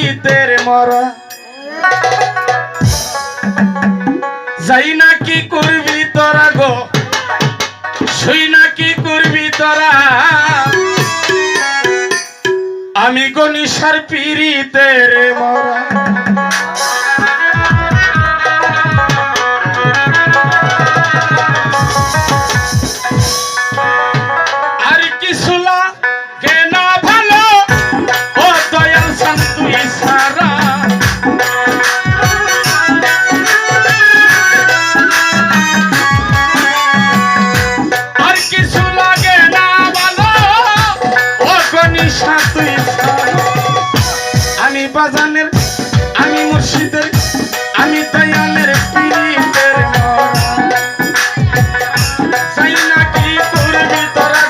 শীতের মরা। যাই না কি করবি তোরা গো? শুই না কি করবি তোরা? আমি গনিসার পিড়িতে রে মরা। বাজানের আমি মুর্শিদের আমি দয়ালের পীরের চাই না কি করবি তোরা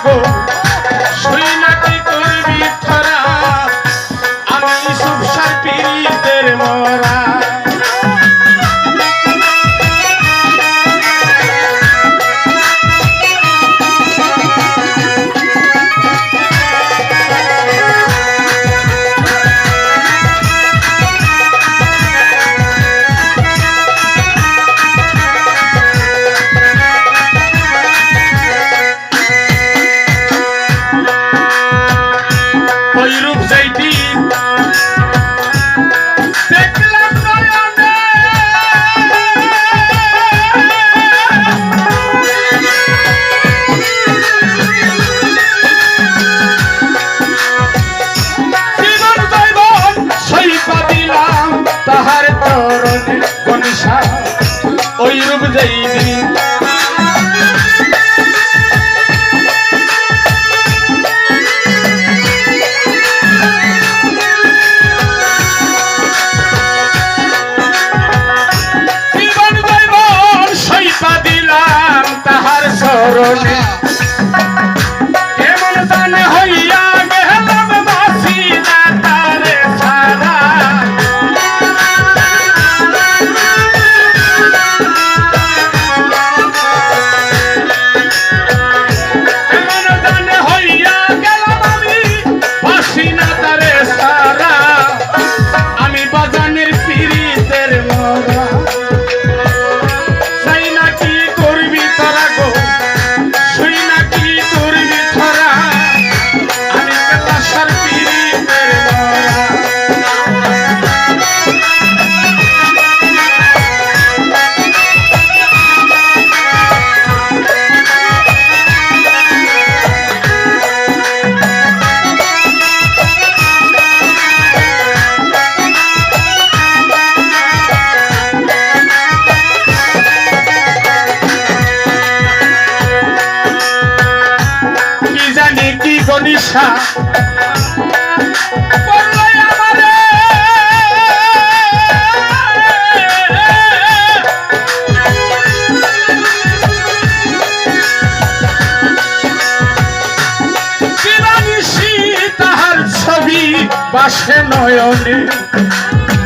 বাসে নয়নে।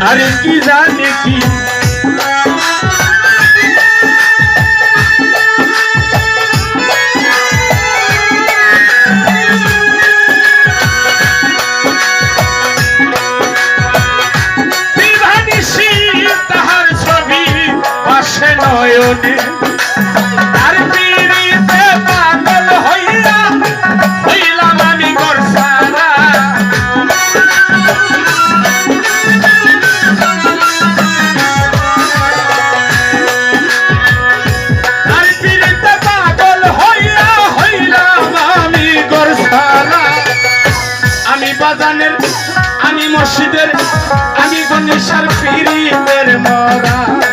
আরে কি জানি কি পিরিতের মরা।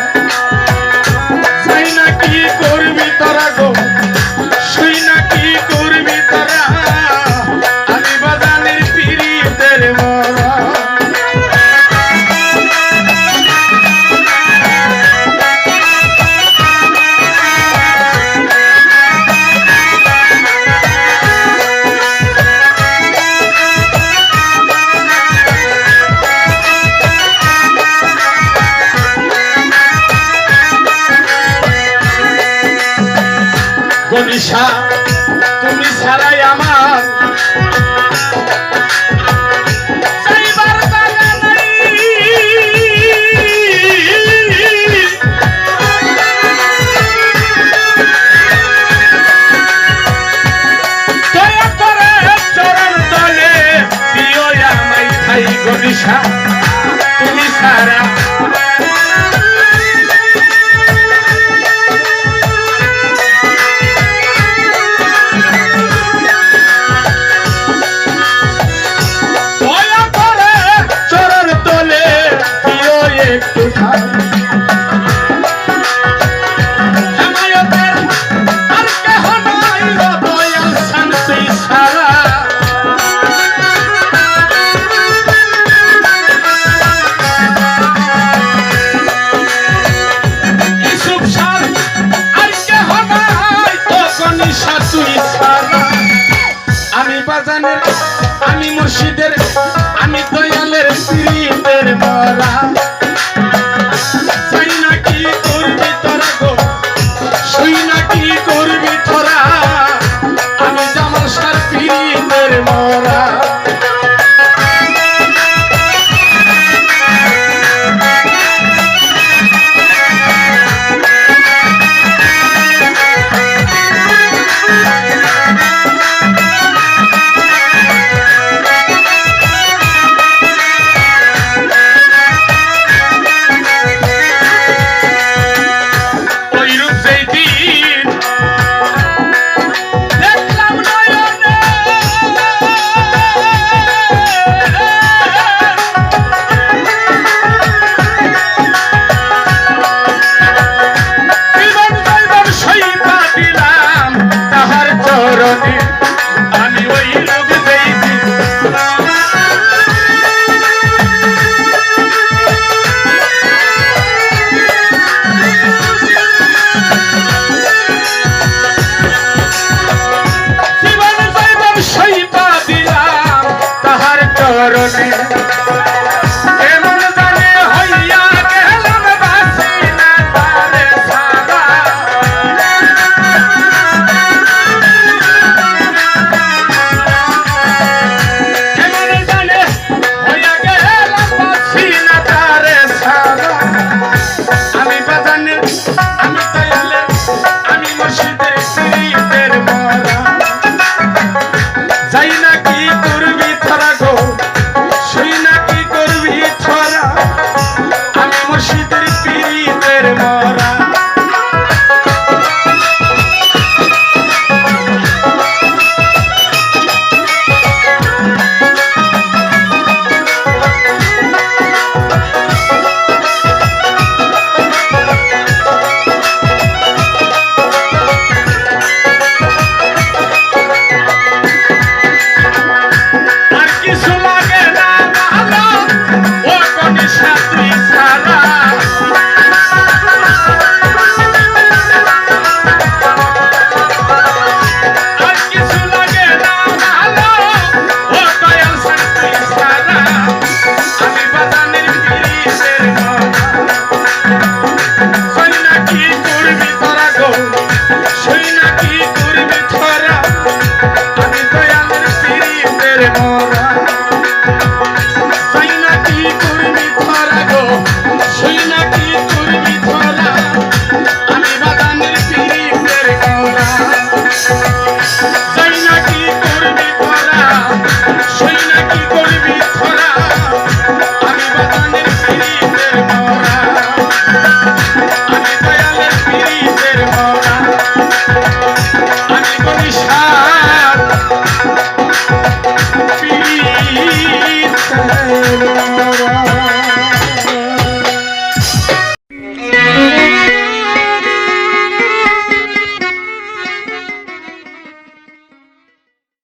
তুমি সারা